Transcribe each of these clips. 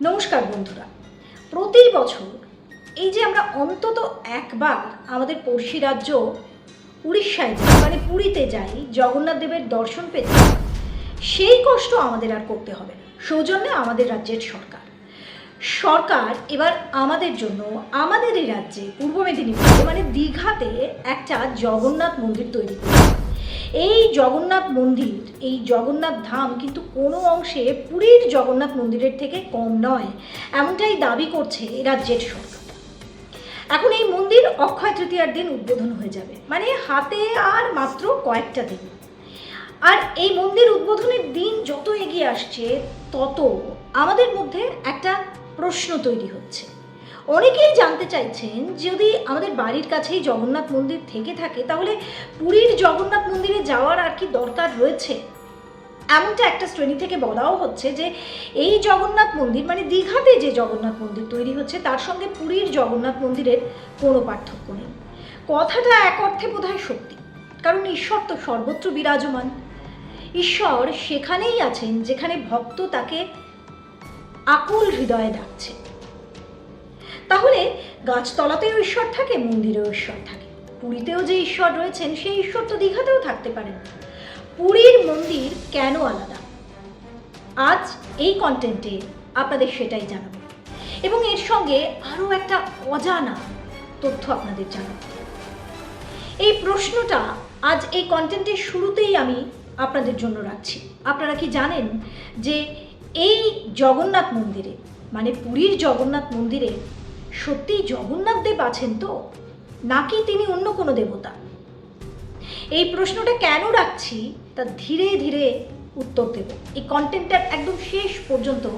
নমস্কার বন্ধুরা। প্রতি বছর এই যে আমরা অন্তত একবার আমাদের পড়শি রাজ্য উড়িষ্যায় যাই মানে পুরীতে যাই, জগন্নাথ দেবের দর্শন পেতে, সেই কষ্ট আমাদের আর করতে হবে সৌজন্যে আমাদের রাজ্যের সরকার। সরকার এবার আমাদের জন্য আমাদের এই রাজ্যে পূর্ব মেদিনীপুরে মানে দীঘাতে একটা জগন্নাথ মন্দির তৈরি করেছে। এই জগন্নাথ মন্দির, এই জগন্নাথ ধাম কিন্তু কোনো অংশে পুরীর জগন্নাথ মন্দিরের থেকে কম নয়। এমনটাই দাবি করছে রাজ্যের সরকার। এখন এই মন্দির অক্ষয় তৃতীয়ার দিন উদ্বোধন হয়ে যাবে। মানে হাতে আর মাত্র কয়েকটা দিন। আর এই মন্দির উদ্বোধনের দিন যত এগিয়ে আসছে, তত আমাদের মধ্যে একটা প্রশ্ন তৈরি হচ্ছে। অনেকেই জানতে চাইছেন, যদি আমাদের বাড়ির কাছেই জগন্নাথ মন্দির থেকে থাকে, তাহলে পুরীর জগন্নাথ মন্দিরে যাওয়ার আর কি দরকার রয়েছে? এমনটা একটা শ্রেণি থেকে বলাও হচ্ছে যে, এই জগন্নাথ মন্দির মানে দীঘাতে যে জগন্নাথ মন্দির তৈরি হচ্ছে, তার সঙ্গে পুরীর জগন্নাথ মন্দিরের কোনো পার্থক্য নেই। কথাটা এক অর্থে বোধহয় সত্যি, কারণ ঈশ্বর তো সর্বত্র বিরাজমান। ঈশ্বর সেখানেই আছেন যেখানে ভক্ত তাকে আকুল হৃদয়ে ডাকছে তাহলে গাছতলাতেও ঈশ্বর থাকে, মন্দিরেও ঈশ্বর থাকে। পুরীতেও যে ঈশ্বর রয়েছেন, সেই ঈশ্বর তো দীঘাতেও থাকতে পারেন। পুরীর মন্দির কেন আলাদা? আজ এই কন্টেন্টে আপনাদের সেটাই জানাব। এবং এর সঙ্গে আরও একটা অজানা তথ্য আপনাদের জানাব। এই প্রশ্নটা আজ এই কন্টেন্টের শুরুতেই আমি আপনাদের জন্য রাখছি। আপনারা কি জানেন যে এই জগন্নাথ মন্দিরে মানে পুরীর জগন্নাথ মন্দিরে সত্যিই জগন্নাথ দেব আছেন তো? নাকি তিনি অন্য কোনো দেবতা? এই প্রশ্নটা কেন রাখছি, তা ধীরে ধীরে উত্তর দেব। এই কন্টেন্টটার একদম শেষ পর্যন্ত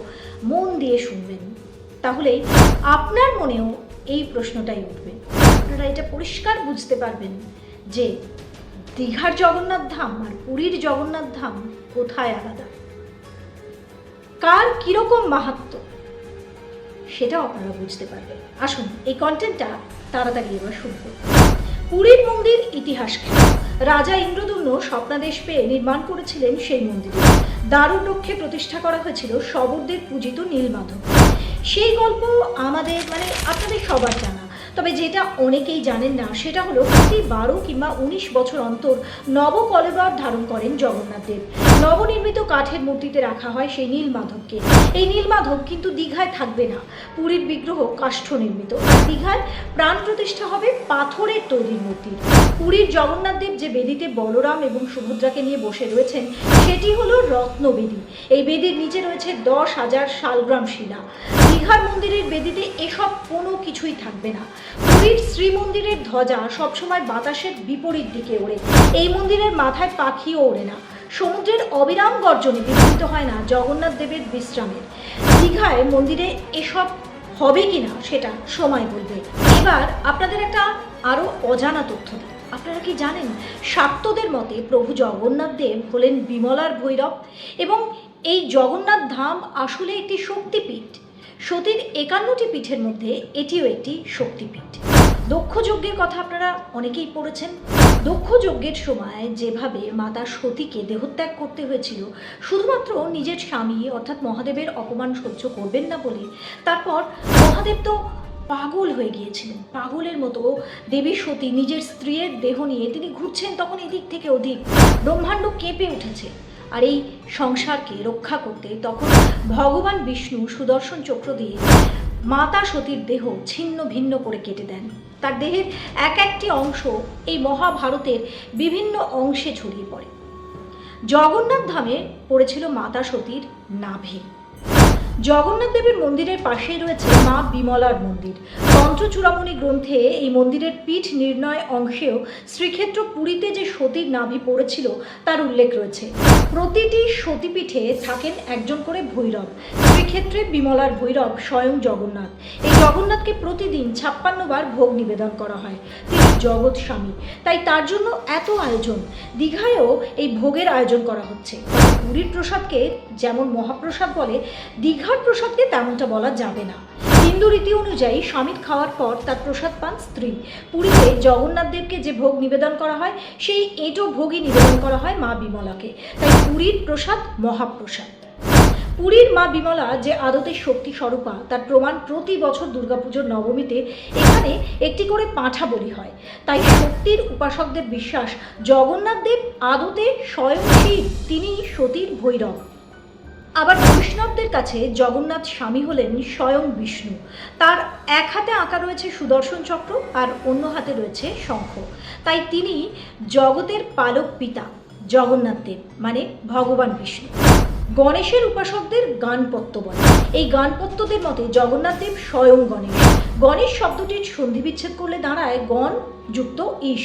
মন দিয়ে শুনবেন। তাহলে আপনার মনেও এই প্রশ্নটাই উঠবে। আপনারা এটা পরিষ্কার বুঝতে পারবেন যে দীঘার জগন্নাথ ধাম আর পুরীর জগন্নাথ ধাম কোথায় আলাদা? কার কীরকম মাহাত্ম সেটাও আপনারা বুঝতে পারবেন। আসুন, এই কন্টেন্টটা তাড়াতাড়ি এবার শুরু করুন পুরীর মন্দির ইতিহাস রাজা ইন্দ্রদুম্ন স্বপ্নাদেশ পেয়ে নির্মাণ করেছিলেন সেই মন্দির। দারুণ লক্ষ্যে প্রতিষ্ঠা করা হয়েছিল শবরদের পূজিত নীলমাধব। সেই গল্প আমাদের মানে আপনাদের সবার জানা। তবে যেটা অনেকেই জানেন না, সেটা হলো প্রতি বারো কিংবা উনিশ বছর অন্তর নব নবকলেবর ধারণ করেন জগন্নাথ দেব। নবনির্মিত কাঠের মূর্তিতে রাখা হয় সেই নীলমাধবকে। এই নীলমাধব কিন্তু দীঘায় থাকবে না। পুরীর বিগ্রহ কাষ্ঠ নির্মিত। দীঘায় প্রাণ প্রতিষ্ঠা হবে পাথরের তৈরির মূর্তি। পুরীর জগন্নাথ দেব যে বেদিতে বলরাম এবং সুভদ্রাকে নিয়ে বসে রয়েছেন, সেটি হলো রত্নবেদী। এই বেদির নিচে রয়েছে দশ হাজার শালগ্রাম শিলা। দীঘার মন্দিরের বেদিতে এসব কোনো কিছুই থাকবে না। পুরীর শ্রীমন্দিরের ধ্বজা সবসময় বাতাসের বিপরীত দিকে ওড়ে। এই মন্দিরের মাথায় পাখিও ওড়ে না। সমুদ্রের অবিরাম গর্জনে বিঘ্নিত হয় না জগন্নাথ দেবের বিশ্রামের। দীঘায় মন্দিরে এসব হবে কিনা সেটা সময় বলবে। এবার আপনাদের একটা আরও অজানা তথ্য দিই। আপনারা কি জানেন, শাক্তদের মতে প্রভু জগন্নাথ দেব হলেন বিমলার ভৈরব এবং এই জগন্নাথ ধাম আসলে একটি শক্তিপীঠ। সতীর একান্নটি পীঠের মধ্যে এটিও একটি শক্তিপীঠ। দক্ষ যজ্ঞের কথা আপনারা অনেকেই পড়েছেন। দক্ষ যজ্ঞের সময় যেভাবে মাতা সতীকে দেহত্যাগ করতে হয়েছিল, শুধুমাত্র নিজের স্বামী অর্থাৎ মহাদেবের অপমান সহ্য করবেন না বলে, তারপর মহাদেব তো পাগল হয়ে গিয়েছিলেন। পাগলের মতো দেবী সতী নিজের স্ত্রীর দেহ নিয়ে তিনি ঘুরছেন, তখন এদিক থেকে ওদিক ব্রহ্মাণ্ড কেঁপে উঠেছে। আর এই সংসারকে রক্ষা করতে তখন ভগবান বিষ্ণু সুদর্শন চক্র দিয়ে মাতা সতীর দেহ ছিন্ন ভিন্ন করে কেটে দেন। তার দেহের এক একটি অংশ এই মহাভারতের বিভিন্ন অংশে ছড়িয়ে পড়ে। জগন্নাথ ধামে পড়েছিল মাতা সতীর নাভে। জগন্নাথ দেবের মন্দিরের পাশেই রয়েছে মা বিমলার মন্দির। তন্ত্র চূড়ামণি গ্রন্থে এই মন্দিরের পীঠ নির্ণয় অংশেও শ্রীক্ষেত্র পুরীতে যে সতীর নাভি পড়েছিল, তার উল্লেখ রয়েছে। প্রতিটি সতীপীঠে থাকেন একজন করে ভৈরব। শ্রীক্ষেত্রে বিমলার ভৈরব স্বয়ং জগন্নাথ। এই জগন্নাথকে প্রতিদিন ছাপ্পান্ন বার ভোগ নিবেদন করা হয়। তিনি জগৎ স্বামী। তাই তার জন্য এত আয়োজন। দীঘায়ও এই ভোগের আয়োজন করা হচ্ছে। পুরীর প্রসাদকে যেমন মহাপ্রসাদ বলে দীঘার প্রসাদকে তেমনটা বলা যাবে না। হিন্দু রীতি অনুযায়ী স্বামীর খাওয়ার পর তার প্রসাদ পান স্ত্রী। পুরীতে জগন্নাথ দেবকে যে ভোগ নিবেদন করা হয়, সেই এঁটো ভোগই নিবেদন করা হয় মা বিমলাকে। তাই পুরীর প্রসাদ মহাপ্রসাদ। পুরীর মা বিমলা যে আদতে শক্তি স্বরূপা, তার প্রমাণ প্রতি বছর দুর্গাপুজোর নবমীতে এখানে একটি করে পাঁঠা বলি হয়। তাই শক্তির উপাসকদের বিশ্বাস, জগন্নাথ দেব আদতে স্বয়ং শিব তিনি সতীর ভৈরব। আবার বৈষ্ণবদের কাছে জগন্নাথ স্বামী হলেন স্বয়ং বিষ্ণু। তার এক হাতে আঁকা রয়েছে সুদর্শন চক্র আর অন্য হাতে রয়েছে শঙ্খ। তাই তিনি জগতের পালক পিতা, জগন্নাথ দেব মানে ভগবান বিষ্ণু। গণেশের উপাসকদের গানপত্য বলে। এই গানপত্যদের মতে জগন্নাথ দেব স্বয়ং গণেশ। গণেশ শব্দটির সন্ধি বিচ্ছেদ করলে দাঁড়ায় গণ যুক্ত ঈশ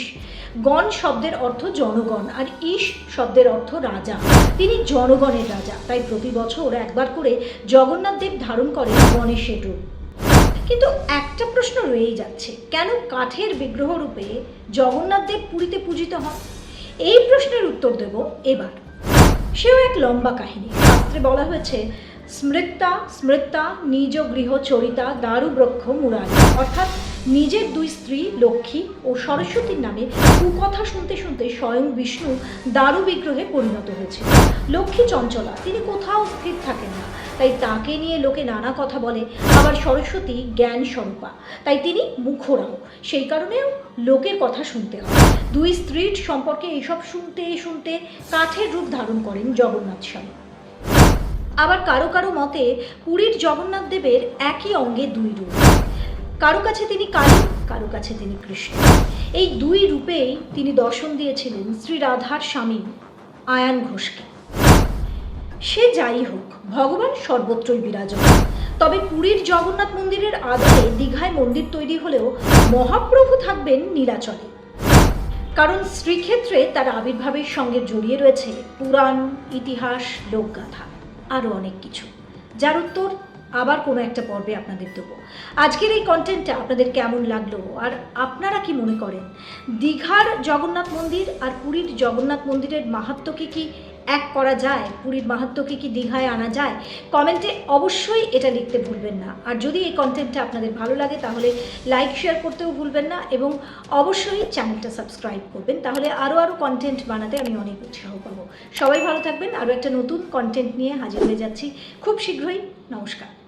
গণ শব্দের অর্থ জনগণ আর ঈশ শব্দের অর্থ রাজা। তিনি জনগণের রাজা। তাই প্রতি বছর একবার করে জগন্নাথ দেব ধারণ করেন গণেশের রূপ। কিন্তু একটা প্রশ্ন রয়েই যাচ্ছে, কেন কাঠের বিগ্রহ রূপে জগন্নাথ দেব পুরীতে পূজিত হন? এই প্রশ্নের উত্তর দেব এবার। সেও এক লম্বা কাহিনী। শাস্ত্রে বলা হয়েছে স্মৃতা স্মৃতা নিজ গৃহ চরিতা দারু দারুব্রক্ষ মুরারি। অর্থাৎ নিজের দুই স্ত্রী, লক্ষ্মী ও সরস্বতীর নামে কুকথা শুনতে শুনতে স্বয়ং বিষ্ণু দারু বিগ্রহে পরিণত হয়েছিল। লক্ষ্মী চঞ্চলা, তিনি কোথাও স্থির থাকেন না। তাই তাকে নিয়ে লোকে নানা কথা বলে, আবার সরস্বতী জ্ঞান স্বরূপা তাই তিনি মুখরাও। সেই কারণেও লোকের কথা শুনতে হয়। দুই স্ত্রীর সম্পর্কে এসব শুনতে শুনতে কাঠের রূপ ধারণ করেন জগন্নাথ স্বামী। আবার কারও কারও মতে পুরীর জগন্নাথ দেবের একই অঙ্গে দুই রূপ। কারও কাছে তিনি কালী, কারও কাছে তিনি কৃষ্ণ। এই দুই রূপেই তিনি দর্শন দিয়েছিলেন শ্রী রাধার স্বামী আয়ান ঘোষকে। সে যাই হোক, ভগবান সর্বত্রই বিরাজমান। তবে পুরীর জগন্নাথ মন্দিরের আদলে দীঘায় মন্দির তৈরি হলেও মহাপ্রভু থাকবেন নীলাচলে। কারণ শ্রীক্ষেত্রে তার আবির্ভাবের সঙ্গে জড়িয়ে রয়েছে পুরাণ, ইতিহাস, লোকগাথা, আরও অনেক কিছু। যার উত্তর আবার কোনো একটা পর্বে আপনাদের দেবো। আজকের এই কন্টেন্টটা আপনাদের কেমন লাগল আর আপনারা কি মনে করেন? দীঘার জগন্নাথ মন্দির আর পুরীর জগন্নাথ মন্দিরের মাহাত্ম্যকে কি এক করা যায়? পুরীর মাহাত্ম্যকে কি দীঘায় আনা যায়? কমেন্টে অবশ্যই এটা লিখতে ভুলবেন না। আর যদি এই কন্টেন্টটা আপনাদের ভালো লাগে তাহলে লাইক শেয়ার করতেও ভুলবেন না এবং অবশ্যই চ্যানেলটা সাবস্ক্রাইব করবেন। তাহলে আরও আরও কন্টেন্ট বানাতে আমি অনেক উৎসাহ পাবো সবাই ভালো থাকবেন। আরও একটা নতুন কন্টেন্ট নিয়ে হাজির হয়ে যাচ্ছি। খুব শীঘ্রই নমস্কার।